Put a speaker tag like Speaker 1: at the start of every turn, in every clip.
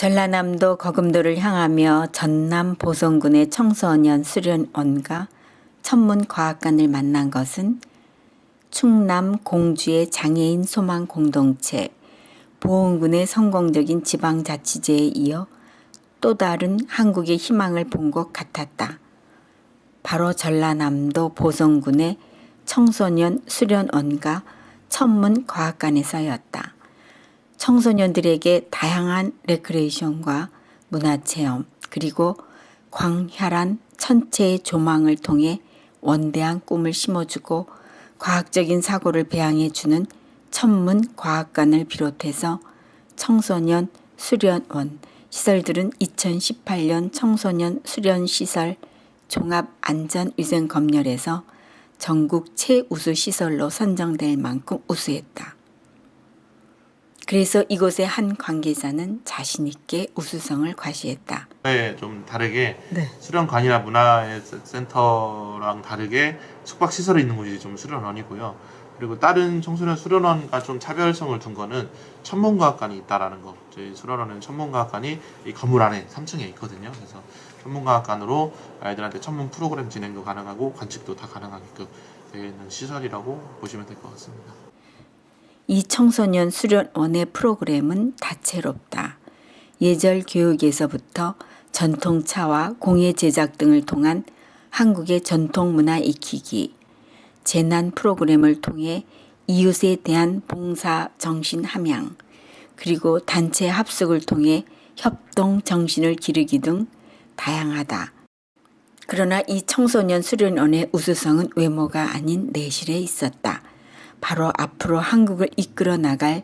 Speaker 1: 전라남도 거금도를 향하며 전남 보성군의 청소년 수련원과 천문과학관을 만난 것은 충남 공주의 장애인 소망 공동체 보은군의 성공적인 지방자치제에 이어 또 다른 한국의 희망을 본 것 같았다. 바로 전라남도 보성군의 청소년 수련원과 천문과학관에서였다. 청소년들에게 다양한 레크레이션과 문화체험 그리고 광활한 천체의 조망을 통해 원대한 꿈을 심어주고 과학적인 사고를 배양해주는 천문 과학관을 비롯해서 청소년 수련원 시설들은 2018년 청소년 수련시설 종합안전위생검열에서 전국 최우수 시설로 선정될 만큼 우수했다. 그래서 이곳의 한 관계자는 자신 있게 우수성을 과시했다.
Speaker 2: 네, 좀 다르게
Speaker 1: 네.
Speaker 2: 수련관이나 문화센터랑 다르게 숙박 시설이 있는 곳이 좀 수련원이고요. 그리고 다른 청소년 수련원과 좀 차별성을 둔 거는 천문과학관이 있다라는 거. 저희 수련원은 천문과학관이 이 건물 안에 3층에 있거든요. 그래서 천문과학관으로 아이들한테 천문 프로그램 진행도 가능하고 관측도 다 가능하게끔 되어 있는 시설이라고 보시면 될 것 같습니다.
Speaker 1: 이 청소년 수련원의 프로그램은 다채롭다. 예절 교육에서부터 전통차와 공예 제작 등을 통한 한국의 전통 문화 익히기, 재난 프로그램을 통해 이웃에 대한 봉사 정신 함양, 그리고 단체 합숙을 통해 협동 정신을 기르기 등 다양하다. 그러나 이 청소년 수련원의 우수성은 외모가 아닌 내실에 있었다. 바로 앞으로 한국을 이끌어 나갈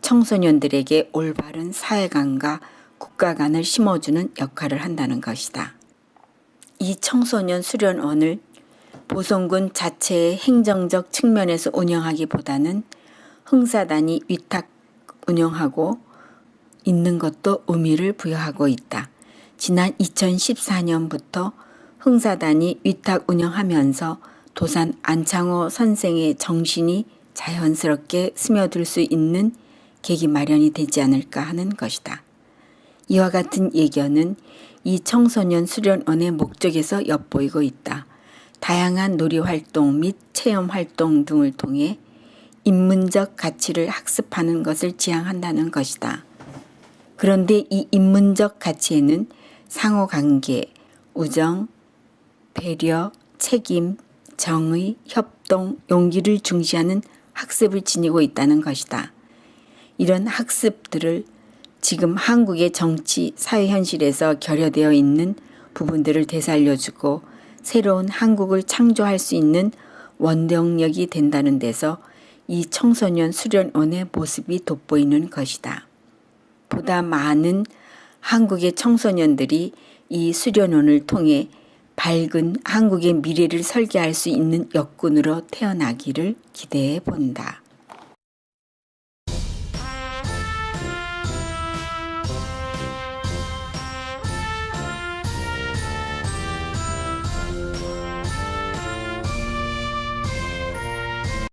Speaker 1: 청소년들에게 올바른 사회관과 국가관을 심어주는 역할을 한다는 것이다. 이 청소년 수련원을 보성군 자체의 행정적 측면에서 운영하기보다는 흥사단이 위탁 운영하고 있는 것도 의미를 부여하고 있다. 지난 2014년부터 흥사단이 위탁 운영하면서 도산 안창호 선생의 정신이 자연스럽게 스며들 수 있는 계기 마련이 되지 않을까 하는 것이다. 이와 같은 예견은 이 청소년 수련원의 목적에서 엿보이고 있다. 다양한 놀이 활동 및 체험 활동 등을 통해 인문적 가치를 학습하는 것을 지향한다는 것이다. 그런데 이 인문적 가치에는 상호 관계, 우정, 배려, 책임, 정의, 협동, 용기를 중시하는 학습을 지니고 있다는 것이다. 이런 학습들을 지금 한국의 정치, 사회 현실에서 결여되어 있는 부분들을 되살려주고 새로운 한국을 창조할 수 있는 원동력이 된다는 데서 이 청소년 수련원의 모습이 돋보이는 것이다. 보다 많은 한국의 청소년들이 이 수련원을 통해 밝은 한국의 미래를 설계할 수 있는 역군으로 태어나기를 기대해 본다.